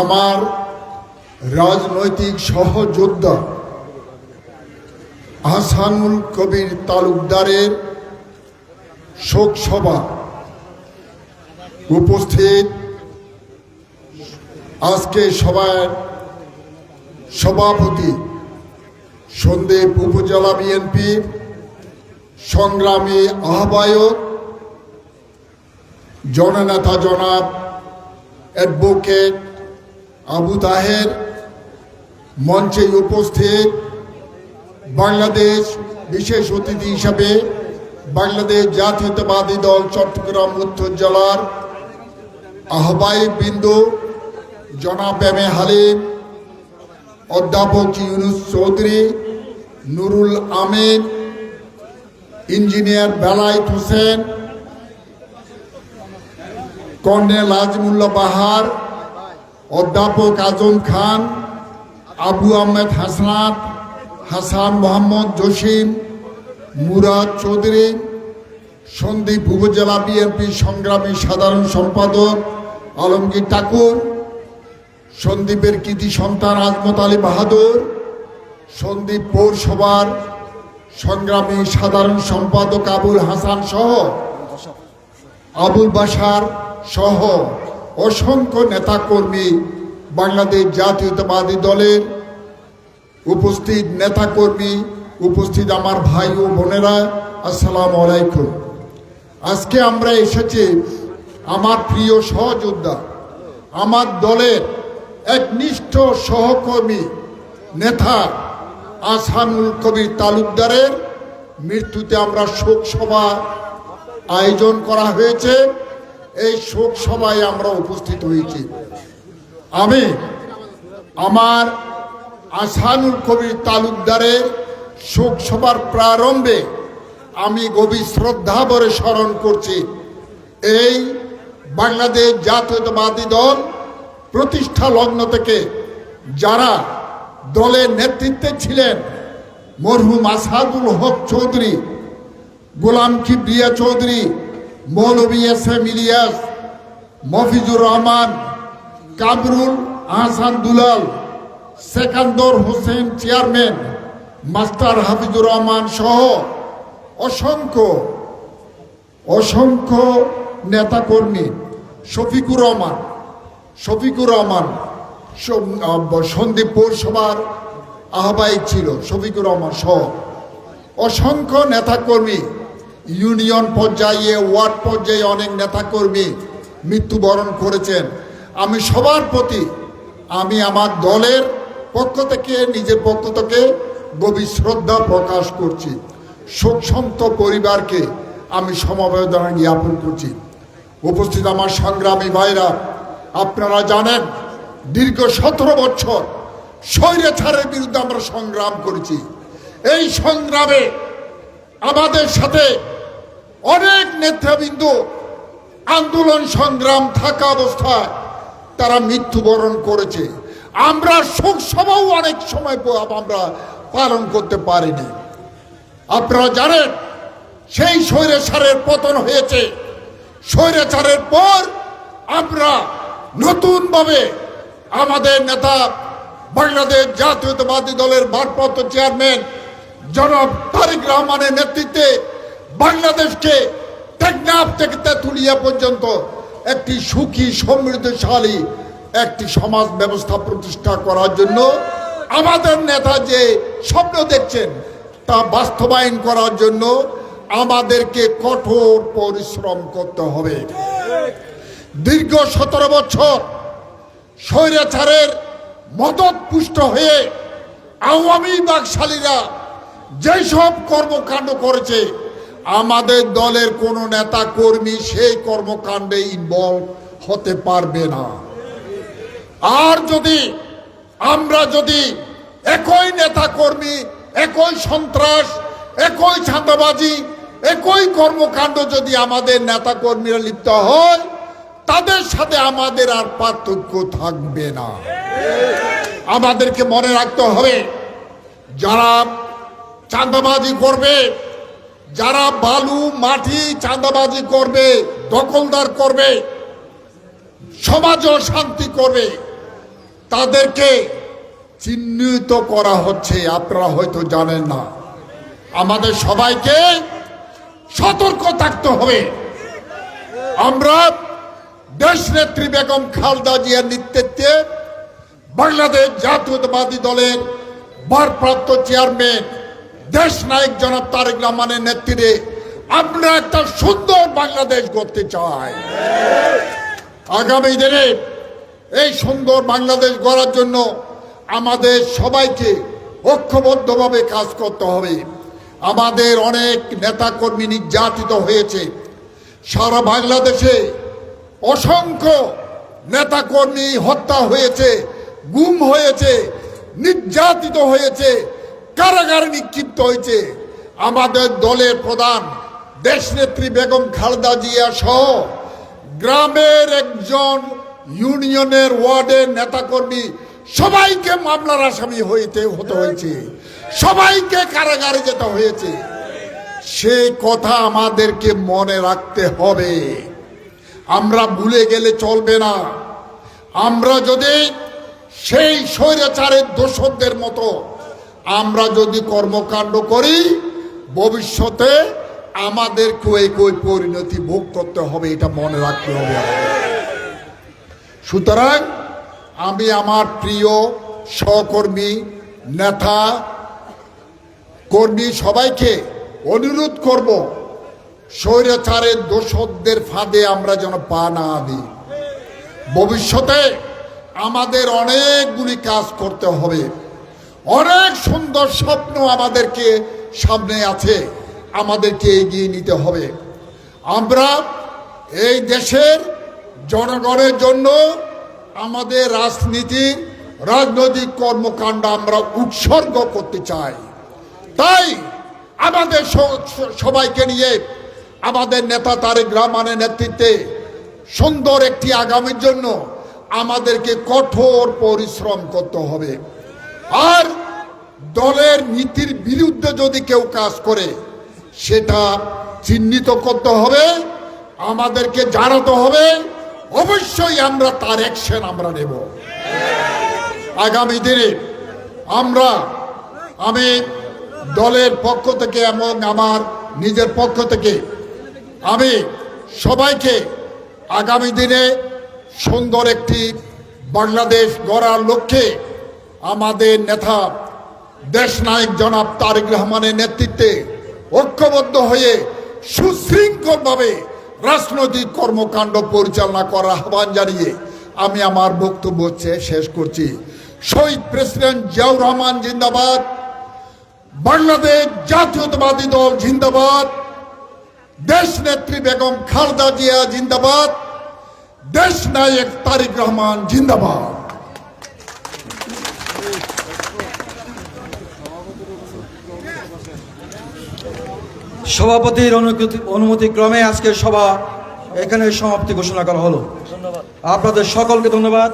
আমার রাজনৈতিক সহযোদ্ধা আহসানুল কবির তালুকদারের শোক সভা উপস্থিত। আজকে সভার সভাপতি সন্দ্বীপ উপজেলা বিএনপির সংগ্রামী আহ্বায়ক জননেতা জনাব অ্যাডভোকেট আবু তাহের মঞ্চে উপস্থিত বাংলাদেশ বিশেষ অতিথি হিসাবে বাংলাদেশ জাতীয়তাবাদী দল চট্টগ্রাম উত্তর জেলার আহ্বায়ক বিন্দু জনাব এম এ হালিম, অধ্যাপক ইউনুস চৌধুরী, নুরুল আমিন, ইঞ্জিনিয়ার বেলায়েত হোসেন, কর্নেল আজমুল্লাহ বাহার অধ্যাপক আজম খান, আবু আহমেদ হাসনাত, হাসান মোহাম্মদ জসিম, মুরাদ চৌধুরী, সন্দীপ উপজেলা বিএনপি সংগ্রামী সাধারণ সম্পাদক আলমগীর ঠাকুর, সন্দীপের কৃতি সন্তান আজমত আলী বাহাদুর, সন্দীপ পৌরসভার সংগ্রামী সাধারণ সম্পাদক আবুল হাসান সহ আবুল বাসার সহ অসংখ্য নেতাকর্মী বাংলাদেশ জাতীয়তাবাদী দলের উপস্থিত নেতাকর্মী, উপস্থিত আমার ভাই ও বোনেরা, আসসালাম আলাইকুম। আজকে আমরা এসেছি আমার প্রিয় সহযোদ্ধা, আমার দলের একনিষ্ঠ সহকর্মী নেতা আসানুল কবির তালুকদারের মৃত্যুতে আমরা শোক সভা আয়োজন করা হয়েছে। এই শোক সভায় আমরা উপস্থিত হয়েছি। আমি আমার আসানুল কবির তালুকদারের শোক সভার প্রারম্ভে আমি গভীর শ্রদ্ধা ভরে স্মরণ করছি। এই বাংলাদেশ জাতীয়তাবাদী দল প্রতিষ্ঠা লগ্ন থেকে যারা দলের নেতৃত্বে ছিলেন মরহুম আসাদুল হক চৌধুরী, গোলাম কিবরিয়া চৌধুরী মৌলবী S M Ilias, Mafizur Rahman, Kamrul Ahsan Dulal, Sekandar Hossain chairman, master Hafizur Rahman সহ অসংখ্য অসংখ্য নেতাকর্মী। শফিকুর রহমান শফিকুর রহমান সন্দীপ পৌরসভার আহ্বায়ক ছিল শফিকুর রহমান সহ। অসংখ্য নেতাকর্মী। ইউনিয়ন পর্যায়ে, ওয়ার্ড পর্যায়ে অনেক নেতাকর্মী মৃত্যুবরণ করেছেন। আমি সবার প্রতি, আমি আমার দলের পক্ষ থেকে, নিজের পক্ষ থেকে গভীর শ্রদ্ধা প্রকাশ করছি। শোকসন্ত পরিবারকে আমি সমবেদনা জ্ঞাপন করছি। উপস্থিত আমার সংগ্রামী ভাইরা, আপনারা জানেন, দীর্ঘ সতেরো বছর স্বৈরাচারের বিরুদ্ধে আমরা সংগ্রাম করেছি। এই সংগ্রামে আমাদের সাথে অনেক নেতৃবৃন্দ আন্দোলন সংগ্রাম থাকা অবস্থায় তারা মৃত্যুবরণ করেছে। আমরা শোকসভাও অনেক সময় আমরা পালন করতে পারিনি। আপনারা জানেন, সেই স্বৈরাচারের পতন হয়েছে। স্বৈরাচারের পর আমরা নতুনভাবে আমাদের নেতা বাংলাদেশ জাতীয়তাবাদী দলের ভারপ্রাপ্ত চেয়ারম্যান জনাব তারিক রহমানের নেতৃত্বে বাংলাদেশকে টেকনাফ থেকে তেঁতুলিয়া পর্যন্ত একটি সুখী, সমৃদ্ধশালী একটি সমাজ ব্যবস্থা প্রতিষ্ঠা করার জন্য আমাদের নেতা যে স্বপ্ন দেখছেন তা বাস্তবায়ন করার জন্য আমাদেরকে কঠোর পরিশ্রম করতে হবে। দীর্ঘ সতেরো বছর স্বৈরাচারের মদত পুষ্ট হয়ে আওয়ামী বাকশালীরা যেসব কর্মকাণ্ড করেছে আমাদের দলের কোনো নেতা কর্মী সেই কর্মকাণ্ডে ইনভলভ হতে পারবে না। আর যদি, আমরা যদি একই নেতা কর্মী, একই সন্ত্রাস, একই ছাঁদাবাজি একই কর্মকাণ্ড যদি আমাদের নেতা কর্মীরা লিপ্ত হয়, তাদের সাথে আমাদের আর পার্থক্য থাকবে না। আমাদেরকে মনে রাখতে হবে, যারা চাঁদাবাজি করবে যারা বালু, মাটি, চাঁদাবাজি করবে, দখলদার করবে, সমাজ শান্তি করবে, তাদেরকে চিহ্নিত করা হচ্ছে, আপনারা হয়তো জানেন না। আমাদের সবাইকে সতর্ক থাকতে হবে। আমরা দেশ নেত্রী বেগম খালদা জিয়ার নেতৃত্বে বাংলাদেশ জাতীয়তাবাদী দলের ভারপ্রাপ্ত চেয়ারম্যান দেশ নায়ক জনাব তারেক রহমানের নেতৃত্বে আমরা একটা সুন্দর বাংলাদেশ করতে চাই। আগামী দিনে এই সুন্দর বাংলাদেশ গড়ার জন্য আমাদের সবাইকে ঐক্যবদ্ধভাবে কাজ করতে হবে। আমাদের অনেক নেতাকর্মী নির্যাতিত হয়েছে। সারা বাংলাদেশে অসংখ্য নেতাকর্মী হত্যা হয়েছে, গুম হয়েছে, নির্যাতিত হয়েছে। কারাগারে নিক্ষিপ্ত হয়েছে। আমাদের দলের প্রধান দেশনেত্রী বেগম খালেদা জিয়া সহ গ্রামের একজন ইউনিয়নের ওয়ার্ডের নেতাকর্মী সবাইকে মামলার আসামি হইতে হতে হয়েছে। সবাইকে কারাগারে যেতে হয়েছে। সেই কথা আমাদেরকে মনে রাখতে হবে। আমরা ভুলে গেলে চলবে না। আমরা যদি সেই স্বৈরাচারের দোষকদের মতো আমরা যদি কর্মকাণ্ড করি, ভবিষ্যতে আমাদেরকেও এই কই পরিণতি ভোগ করতে হবে, এটা মনে রাখতে হবে সুতরাং আমি আমার প্রিয় সহকর্মী, নেতা, কর্মী সবাইকে অনুরোধ করব, স্বৈরাচারের দোষকদের ফাঁদে আমরা যেন পা না দিই। ভবিষ্যতে আমাদের অনেকগুলি কাজ করতে হবে। অনেক সুন্দর স্বপ্ন আমাদেরকে সামনে আছে। আমাদেরকে এগিয়ে নিতে হবে। আমরা এই দেশের জনগণের জন্য আমাদের রাজনীতির রাজনৈতিক কর্মকাণ্ড আমরা উৎসর্গ করতে চাই। তাই আমাদের সবাইকে নিয়ে আমাদের নেতা তারেক রহমানের নেতৃত্বে সুন্দর একটি আগামীর জন্য আমাদেরকে কঠোর পরিশ্রম করতে হবে। আর দলের নীতির বিরুদ্ধে যদি কেউ কাজ করে, সেটা চিহ্নিত করতে হবে, আমাদেরকে জানাতে হবে, অবশ্যই আমরা তার অ্যাকশন আমরা নেব। আগামী দিনে আমরা, আমি দলের পক্ষ থেকে এবং আমার নিজের পক্ষ থেকে, আমি সবাইকে আগামী দিনে সুন্দর একটি বাংলাদেশ গড়ার লক্ষ্যে আমাদের নেতা দেশনায়ক জনাব তারেক রহমানের নেতৃত্বে ঐক্যবদ্ধ হয়ে সুশৃঙ্খলভাবে রাজনৈতিক কর্মকাণ্ড পরিচালনা করার আহ্বান জানিয়ে আমি আমার বক্তব্য শেষ করছি। শহীদ প্রেসিডেন্ট জিয়াউর রহমান জিন্দাবাদ, বাংলাদেশ জাতীয়তাবাদী দল জিন্দাবাদ, দেশ নেত্রী বেগম খালেদা জিয়া জিন্দাবাদ, দেশ নায়ক তারিক রহমান জিন্দাবাদ। সভাপতির অনুমতি- ক্রমে আজকের সভা এখানে সমাপ্তি ঘোষণা করা হলো। আপনাদের সকলকে ধন্যবাদ।